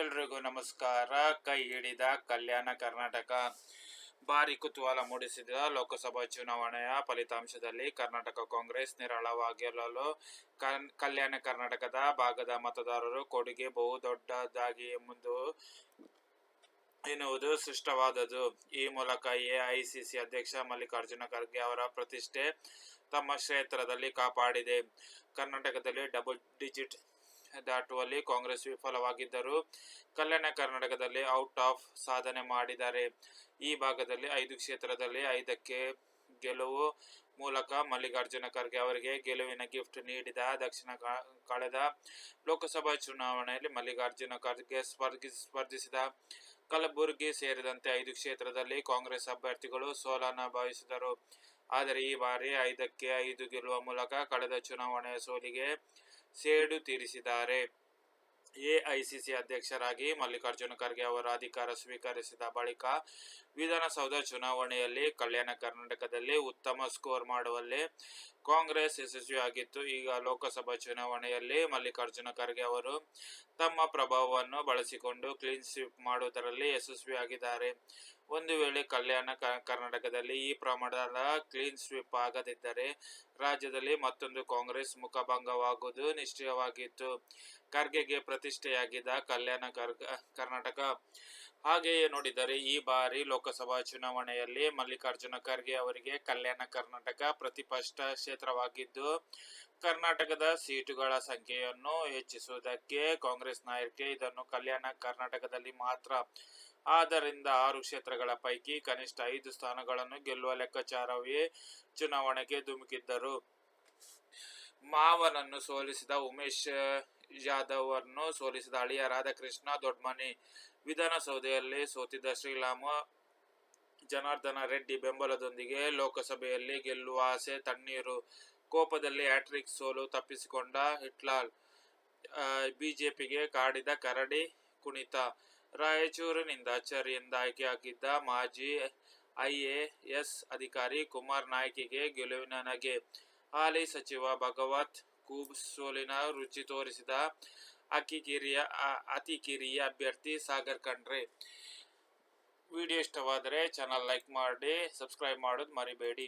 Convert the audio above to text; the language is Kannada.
ಎಲ್ರಿಗೂ ನಮಸ್ಕಾರ. ಕೈ ಹಿಡಿದ ಕಲ್ಯಾಣ ಕರ್ನಾಟಕ. ಭಾರಿ ಕುತೂಹಲ ಮೂಡಿಸಿದ ಲೋಕಸಭಾ ಚುನಾವಣೆಯ ಫಲಿತಾಂಶದಲ್ಲಿ ಕರ್ನಾಟಕ ಕಾಂಗ್ರೆಸ್ ನಿರಾಳವಾಗಿರಲು ಕಲ್ಯಾಣ ಕರ್ನಾಟಕದ ಭಾಗದ ಮತದಾರರು ಕೊಡುಗೆ ಬಹುದೊಡ್ಡದಾಗಿ ಮುಂದು ಎನ್ನುವುದು ಸ್ಪಷ್ಟವಾದದ್ದು. ಈ ಮೂಲಕ ಎಐಸಿಸಿ ಅಧ್ಯಕ್ಷ ಮಲ್ಲಿಕಾರ್ಜುನ ಖರ್ಗೆ ಅವರ ಪ್ರತಿಷ್ಠೆ ತಮ್ಮ ಕ್ಷೇತ್ರದಲ್ಲಿ ಕಾಪಾಡಿದೆ. ಕರ್ನಾಟಕದಲ್ಲಿ ಡಬಲ್ ಡಿಜಿಟ್ ದಾಟುವಲ್ಲಿ ಕಾಂಗ್ರೆಸ್ ವಿಫಲವಾಗಿದ್ದರೂ ಕಲ್ಯಾಣ ಕರ್ನಾಟಕದಲ್ಲಿ ಔಟ್ ಆಫ್ ಸಾಧನೆ ಮಾಡಿದ್ದಾರೆ. ಈ ಭಾಗದಲ್ಲಿ ಐದು ಕ್ಷೇತ್ರದಲ್ಲಿ ಐದಕ್ಕೆ ಗೆಲುವು ಮೂಲಕ ಮಲ್ಲಿಕಾರ್ಜುನ ಖರ್ಗೆ ಅವರಿಗೆ ಗೆಲುವಿನ ಗಿಫ್ಟ್ ನೀಡಿದ ದಕ್ಷಿಣ ಕಳೆದ ಲೋಕಸಭಾ ಚುನಾವಣೆಯಲ್ಲಿ ಮಲ್ಲಿಕಾರ್ಜುನ ಖರ್ಗೆ ಸ್ಪರ್ಧಿ, ಸ್ಪರ್ಧಿಸಿದ ಕಲಬುರಗಿ ಸೇರಿದಂತೆ ಐದು ಕ್ಷೇತ್ರದಲ್ಲಿ ಕಾಂಗ್ರೆಸ್ ಅಭ್ಯರ್ಥಿಗಳು ಸೋಲನುಭವಿಸಿದರು ಆದರೆ ಈ ಬಾರಿ ಐದಕ್ಕೆ ಐದು ಗೆಲ್ಲುವ ಮೂಲಕ ಕಳೆದ ಚುನಾವಣೆಯ ಸೋಲಿಗೆ ಸೇಡು ತೀರಿಸಿದ್ದಾರೆ. ಎಐಸಿಸಿ ಅಧ್ಯಕ್ಷರಾಗಿ ಮಲ್ಲಿಕಾರ್ಜುನ ಖರ್ಗೆ ಅವರ ಅಧಿಕಾರ ಸ್ವೀಕರಿಸಿದ ಬಳಿಕ ವಿಧಾನಸೌಧ ಚುನಾವಣೆಯಲ್ಲಿ ಕಲ್ಯಾಣ ಕರ್ನಾಟಕದಲ್ಲಿ ಉತ್ತಮ ಸ್ಕೋರ್ ಮಾಡುವಲ್ಲಿ ಕಾಂಗ್ರೆಸ್ ಯಶಸ್ವಿಯಾಗಿತ್ತು. ಈಗ ಲೋಕಸಭಾ ಚುನಾವಣೆಯಲ್ಲಿ ಮಲ್ಲಿಕಾರ್ಜುನ ಖರ್ಗೆ ಅವರು ತಮ್ಮ ಪ್ರಭಾವವನ್ನು ಬಳಸಿಕೊಂಡು ಕ್ಲೀನ್ ಸ್ವೀಪ್ ಮಾಡುವುದರಲ್ಲಿ ಯಶಸ್ವಿಯಾಗಿದ್ದಾರೆ. ಒಂದು ವೇಳೆ ಕಲ್ಯಾಣ ಕರ್ನಾಟಕದಲ್ಲಿ ಈ ಪ್ರಮಾಣದ ಕ್ಲೀನ್ ಸ್ವೀಪ್ ಆಗದಿದ್ದರೆ ರಾಜ್ಯದಲ್ಲಿ ಮತ್ತೊಂದು ಕಾಂಗ್ರೆಸ್ ಮುಖಭಂಗವಾಗುವುದು ನಿಶ್ಚಯವಾಗಿತ್ತು. ಖರ್ಗೆಗೆ ಪ್ರತಿಷ್ಠೆಯಾಗಿದ್ದ ಕಲ್ಯಾಣ ಕರ್ನಾಟಕ. ಹಾಗೆಯೇ ನೋಡಿದರೆ ಈ ಬಾರಿ ಲೋಕಸಭಾ ಚುನಾವಣೆಯಲ್ಲಿ ಮಲ್ಲಿಕಾರ್ಜುನ ಖರ್ಗೆ ಅವರಿಗೆ ಕಲ್ಯಾಣ ಕರ್ನಾಟಕ ಪ್ರತಿಪಷ್ಟ ಕ್ಷೇತ್ರವಾಗಿದ್ದು ಕರ್ನಾಟಕದ ಸೀಟುಗಳ ಸಂಖ್ಯೆಯನ್ನು ಹೆಚ್ಚಿಸುವುದಕ್ಕೆ ಕಾಂಗ್ರೆಸ್ ನಾಯಕರಿಗೆ ಇದನ್ನು ಕಲ್ಯಾಣ ಕರ್ನಾಟಕದಲ್ಲಿ ಮಾತ್ರ. ಆದ್ದರಿಂದ ಆರು ಕ್ಷೇತ್ರಗಳ ಪೈಕಿ ಕನಿಷ್ಠ ಐದು ಸ್ಥಾನಗಳನ್ನು ಗೆಲ್ಲುವ ಲೆಕ್ಕಾಚಾರವೇ ಚುನಾವಣೆಗೆ ಧುಮುಕಿದ್ದರು. ಮಾವನನ್ನು ಸೋಲಿಸಿದ ಉಮೇಶ್ ಜಾಧವ್ ಅನ್ನು ಸೋಲಿಸಿದ ಅಳಿಯ ರಾಧಾಕೃಷ್ಣ ದೊಡ್ಮನಿ ವಿಧಾನಸೌಧೆಯಲ್ಲಿ ಸೋತಿದ್ದ ಶ್ರೀರಾಮ ಜನಾರ್ದನ ರೆಡ್ಡಿ ಬೆಂಬಲದೊಂದಿಗೆ ಲೋಕಸಭೆಯಲ್ಲಿ ಗೆಲ್ಲುವ ಆಸೆ ತಣ್ಣೀರು ಕೋಪದಲ್ಲಿ ಹ್ಯಾಟ್ರಿಕ್ ಸೋಲು ತಪ್ಪಿಸಿಕೊಂಡ ಹಿಟ್ಲಾಲ್ ಬಿಜೆಪಿಗೆ ಕಾಡಿದ ಕರಡಿ ಕುಣಿತ. ರಾಯಚೂರಿನಿಂದ ಅಚ್ಚರಿಯಿಂದ ಆಯ್ಕೆಯಾಗಿದ್ದ ಮಾಜಿ ಐಎಎಸ್ ಅಧಿಕಾರಿ ಕುಮಾರ್ ನಾಯ್ಕಿಗೆ ಗೆಲುವಿನ ನಗೆ. ಹಾಲಿ ಸಚಿವ ಭಗವತ್ ಕೂಬ್ ಸೋಲಿನ ರುಚಿ ತೋರಿಸಿದ ಅಕ್ಕಿ ಕಿರಿಯ ಅತಿ ಕಿರಿಯ ಅಭ್ಯರ್ಥಿ ಸಾಗರ್ ಖಂಡ್ರೆ. ವಿಡಿಯೋ ಇಷ್ಟವಾದರೆ ಚಾನಲ್ ಲೈಕ್ ಮಾಡಿ, ಸಬ್ಸ್ಕ್ರೈಬ್ ಮಾಡೋದು ಮರಿಬೇಡಿ.